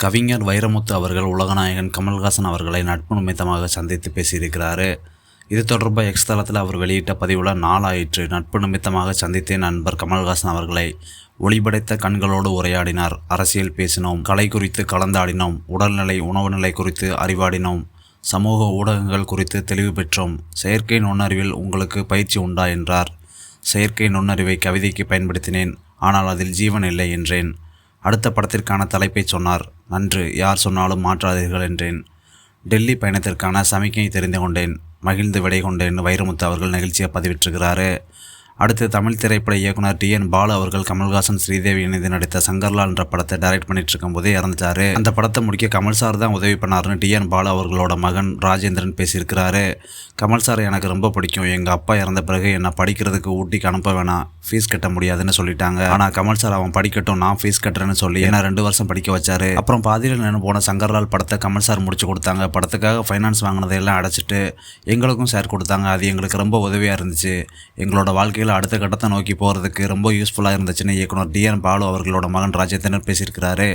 கவிஞர் வைரமுத்து அவர்கள் உலகநாயகன் கமல்ஹாசன் அவர்களை நட்பு நிமித்தமாக சந்தித்து பேசியிருக்கிறாரு. இது தொடர்பாக எக்ஸ் தளத்தில் அவர் வெளியிட்ட பதிவில் நாளாயிற்று. நட்பு நிமித்தமாக சந்தித்தேன் நண்பர் கமல்ஹாசன் அவர்களை. ஒளிபடைத்த கண்களோடு உரையாடினார். அரசியல் பேசினோம். கலை குறித்து கலந்தாடினோம். உடல்நிலை உணவு நிலை குறித்து அறிவாடினோம். சமூக ஊடகங்கள் குறித்து தெளிவு பெற்றோம். செயற்கை நுண்ணறிவில் உங்களுக்கு பயிற்சி உண்டா? என்றார். செயற்கை நுண்ணறிவை கவிதைக்கு பயன்படுத்தினேன். ஆனால் அதில் ஜீவன் இல்லை என்றேன். அடுத்த படத்திற்கான தலைப்பை சொன்னார். நன்று யார் சொன்னாலும் மாற்றாதீர்கள் என்றேன். டெல்லி பயணத்திற்கான சமிக்கையை தெரிந்து கொண்டேன். மகிழ்ந்து விடை கொண்டேன். வைரமுத்து அவர்கள் நிகழ்ச்சியை பதிவிட்டிருக்கிறாரு. அடுத்து தமிழ் திரைப்பட இயக்குனர் டி என் பாலு அவர்கள் கமல்ஹாசன் ஸ்ரீதேவி இணைந்து நடித்த சங்கர்லால் என்ற படத்தை டைரக்ட் பண்ணிட்டு இருக்கும் போதே இறந்துட்டாரு. அந்த படத்தை முடிக்க கமல் சார் தான் உதவி பண்ணாருன்னு டி என் பாலு அவர்களோட மகன் ராஜேந்திரன் பேசியிருக்கிறாரு. கமல் சார் எனக்கு ரொம்ப பிடிக்கும். எங்கள் அப்பா இறந்த பிறகு என்னை படிக்கிறதுக்கு ஊட்டிக்கு அனுப்ப வேணாம். ஃபீஸ் கட்ட முடியாதுன்னு சொல்லிட்டாங்க. ஆனால் கமல் சார் அவன் படிக்கட்டும் நான் ஃபீஸ் கட்டுறேன்னு சொல்லி ஏன்னா ரெண்டு வருஷம் படிக்க வச்சாரு. அப்புறம் பாதியில் நின்று போன சங்கர்லால் படத்தை கமல் சார் முடிச்சு கொடுத்தாங்க. படத்துக்காக ஃபைனான்ஸ் வாங்கினதையெல்லாம் அடைச்சிட்டு எங்களுக்கும் சார் கொடுத்தாங்க. அது எங்களுக்கு ரொம்ப உதவியாக இருந்துச்சு. எங்களோட வாழ்க்கையில் அடுத்த கட்டத்தை நோக்கி போகிறதுக்கு ரொம்ப யூஸ்ஃபுல்லாக இருந்துச்சுன்னு இயக்குனர் டிஎன் பாலு அவர்களோட மகன் ராஜேந்திரன் பேசியிருக்கிறாரு.